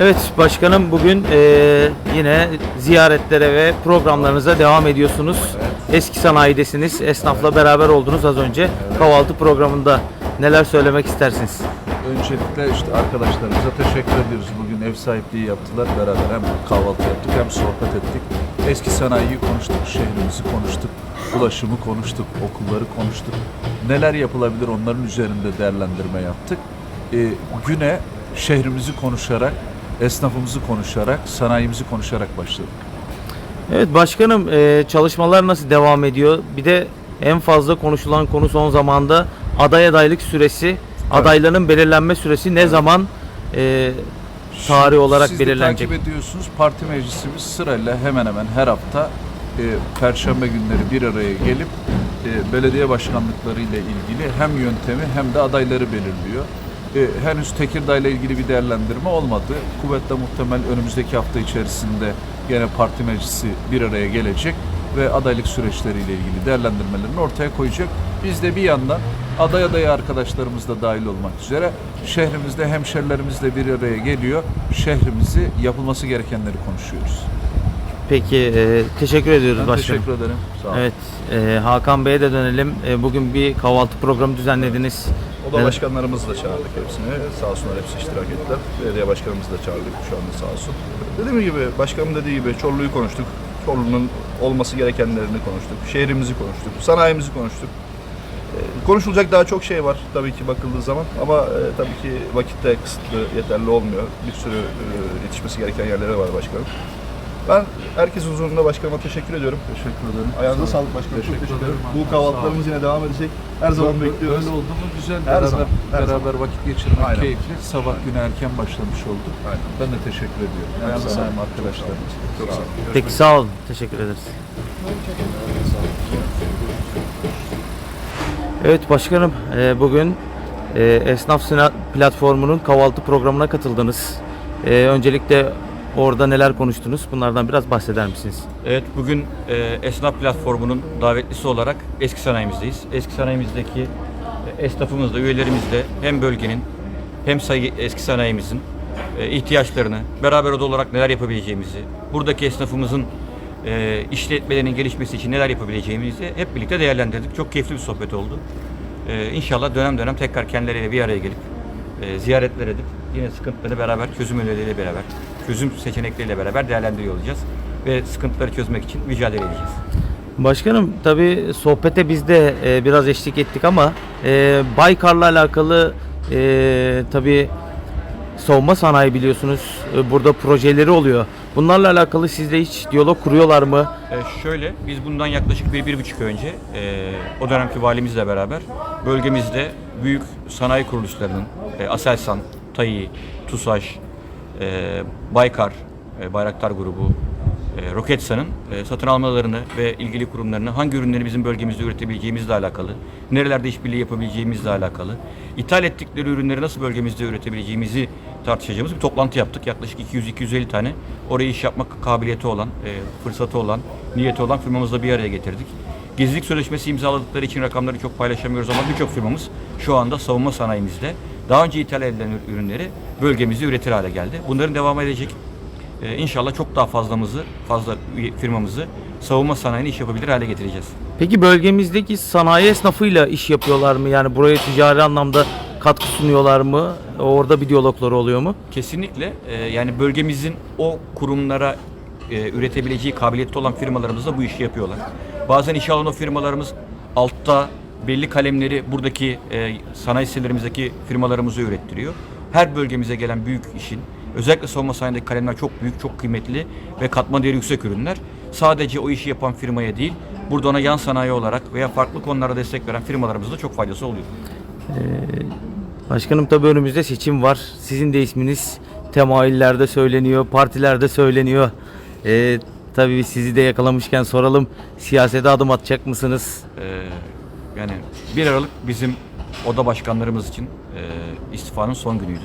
Evet başkanım bugün eee, yine ziyaretlere ve programlarınıza devam ediyorsunuz. Eski sanayidesiniz. Esnafla beraber oldunuz az önce. Kahvaltı programında neler söylemek istersiniz? Öncelikle işte arkadaşlarımıza teşekkür ediyoruz. Bugün ev sahipliği yaptılar. Beraber hem kahvaltı yaptık hem sohbet ettik. Eski sanayiyi konuştuk, şehrimizi konuştuk, ulaşımı konuştuk, okulları konuştuk. Neler yapılabilir onların üzerinde değerlendirme yaptık. Ee, güne şehrimizi konuşarak, esnafımızı konuşarak, sanayimizi konuşarak başladık. Evet başkanım eee, çalışmalar nasıl devam ediyor? Bir de en fazla konuşulan konu son zamanda aday adaylık süresi, adayların belirlenme süresi ne zaman eee, tarih olarak Siz de belirlenecek? takip ediyorsunuz. Parti meclisimiz sırayla hemen hemen her hafta e, Perşembe günleri bir araya gelip e, belediye başkanlıkları ile ilgili hem yöntemi hem de adayları belirliyor. E, henüz Tekirdağ ile ilgili bir değerlendirme olmadı. Kuvvetle muhtemel önümüzdeki hafta içerisinde gene parti meclisi bir araya gelecek ve adaylık süreçleriyle ilgili değerlendirmelerini ortaya koyacak. Biz de bir yandan aday adayı arkadaşlarımız da dahil olmak üzere şehrimizde hemşerilerimizle bir araya geliyor. Şehrimizi yapılması gerekenleri konuşuyoruz. Peki eee, teşekkür ediyoruz Ben başkanım. teşekkür ederim. Sağ olun. Evet, e, Hakan Bey'e de dönelim. E, bugün bir kahvaltı programı düzenlediniz. Oda Evet. başkanlarımızı da çağırdık hepsini. Sağ olsunlar hepsi iştirak ettiler. Belediye başkanımızı da çağırdık şu anda sağ olsun. Dediğim gibi, başkanım dediği gibi Çorlu'yu konuştuk. Çorlu'nun olması gerekenlerini konuştuk. Şehrimizi konuştuk. Sanayimizi konuştuk. Ee, Konuşulacak daha çok şey var tabii ki bakıldığı zaman ama e, tabii ki vakit de kısıtlı, yeterli olmuyor. Bir sürü e, yetişmesi gereken yerleri var başkanım. Ben herkes huzurunda başkanıma teşekkür ediyorum. Teşekkür ederim. Ayağınıza sağlık başkanım. Çok Teşekkür teşekkür ederim. Bu kahvaltılarımız yine devam edecek. Her zaman Böyle- bekliyoruz. Böyle oldu mu güzel. Her beraber zaman, her beraber vakit geçirmek Aynen. keyifli. Sabah günü erken başlamış olduk. Aynen. Ben de teşekkür ediyorum. Ayağınıza sağlık. arkadaşlarımız. Çok sağ olun. Peki sağ olun. Teşekkür ederiz. Evet başkanım, e, bugün e, Esnaf Sina platformunun kahvaltı programına katıldınız. E, öncelikle orada neler konuştunuz? Bunlardan biraz bahseder misiniz? Evet bugün e, Esnaf Platformu'nun davetlisi olarak eski sanayimizdeyiz. Eski sanayimizdeki e, esnafımızla, üyelerimizle hem bölgenin hem sayı eski sanayimizin e, ihtiyaçlarını, beraber oda olarak neler yapabileceğimizi, buradaki esnafımızın e, işletmelerinin gelişmesi için neler yapabileceğimizi hep birlikte değerlendirdik. Çok keyifli bir sohbet oldu. E, inşallah dönem dönem tekrar kendileriyle bir araya gelip e, ziyaretler edip yine sıkıntıları beraber çözüm önerileri beraber, çözüm seçenekleriyle beraber değerlendiriyor olacağız ve sıkıntıları çözmek için mücadele edeceğiz. Başkanım tabi sohbete biz de e, biraz eşlik ettik ama e, Baykar'la alakalı e, tabi savunma sanayi biliyorsunuz e, burada projeleri oluyor. Bunlarla alakalı sizle hiç diyalog kuruyorlar mı? E, şöyle, biz bundan yaklaşık bir, bir buçuk önce e, o dönemki valimizle beraber bölgemizde büyük sanayi kuruluşlarının e, Aselsan, TAİ, TUSAŞ, e, Baykar, e, Bayraktar Grubu, e, Roketsan'ın e, satın almalarını ve ilgili kurumlarını hangi ürünleri bizim bölgemizde üretebileceğimizle alakalı, nerelerde işbirliği yapabileceğimizle alakalı, ithal ettikleri ürünleri nasıl bölgemizde üretebileceğimizi tartışacağımız bir toplantı yaptık. Yaklaşık 200-250 tane oraya iş yapmak kabiliyeti olan, e, fırsatı olan, niyeti olan firmamızla bir araya getirdik. Gizlilik sözleşmesi imzaladıkları için rakamları çok paylaşamıyoruz ama birçok firmamız şu anda savunma sanayimizde daha önce ithal edilen ürünleri bölgemizde üretir hale geldi. Bunların devam edecek ee, inşallah çok daha fazlamızı, fazla firmamızı savunma sanayini iş yapabilir hale getireceğiz. Peki bölgemizdeki sanayi esnafıyla iş yapıyorlar mı? Yani buraya ticari anlamda katkı sunuyorlar mı? Orada bir diyalogları oluyor mu? Kesinlikle e, yani bölgemizin o kurumlara e, üretebileceği kabiliyette olan firmalarımız da bu işi yapıyorlar. Bazen işe alan o firmalarımız altta belli kalemleri buradaki e, sanayi sitelerimizdeki firmalarımıza ürettiriyor. Her bölgemize gelen büyük işin özellikle savunma sanayindeki kalemler çok büyük, çok kıymetli ve katma değeri yüksek ürünler. Sadece o işi yapan firmaya değil, burada ona yan sanayi olarak veya farklı konulara destek veren firmalarımıza da çok faydası oluyor. Başkanım tabii önümüzde seçim var. Sizin de isminiz temayüllerde söyleniyor, partilerde söyleniyor. Ee, tabii sizi de yakalamışken soralım. Siyasete adım atacak mısınız? Ee, yani 1 Aralık bizim oda başkanlarımız için e, istifanın son günüydü.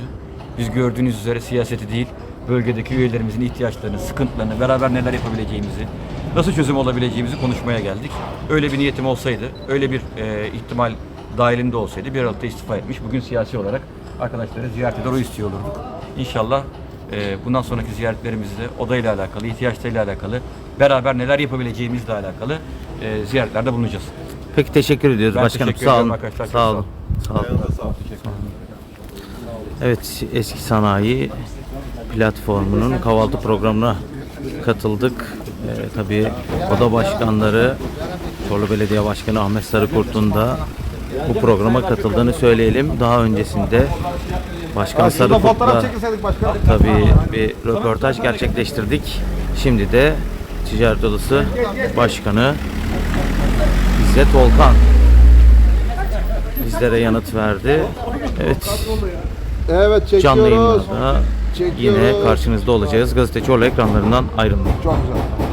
Biz gördüğünüz üzere siyaseti değil, bölgedeki üyelerimizin ihtiyaçlarını, sıkıntılarını, beraber neler yapabileceğimizi, nasıl çözüm olabileceğimizi konuşmaya geldik. Öyle bir niyetim olsaydı, öyle bir e, ihtimal dahilinde olsaydı 1 Aralık'ta istifa etmiş. Bugün siyasi olarak arkadaşları ziyaret eder, o istiyor olurduk. İnşallah e, bundan sonraki ziyaretlerimizde odayla alakalı, ihtiyaçlarıyla alakalı, beraber neler yapabileceğimizle alakalı e, ziyaretlerde bulunacağız. Peki teşekkür ediyoruz Ben başkanım. teşekkür Sağ olun. arkadaşlar, sağ olun. Sağ olun. Evet, eski sanayi platformunun kahvaltı programına katıldık. Ee, tabii oda başkanları, Çorlu Belediye Başkanı Ahmet Sarıkurt'un da bu programa katıldığını söyleyelim. Daha öncesinde Başkan Sarıkurt'la tabii bir röportaj gerçekleştirdik. Şimdi de Ticaret Odası Başkanı İzzet Volkan bizlere yanıt verdi. Evet, Evet çekiyoruz. canlı yayınlarda yine Çekiyoruz. karşınızda olacağız. Gazete Çorlu ekranlarından ayrılmayın. Çok güzel.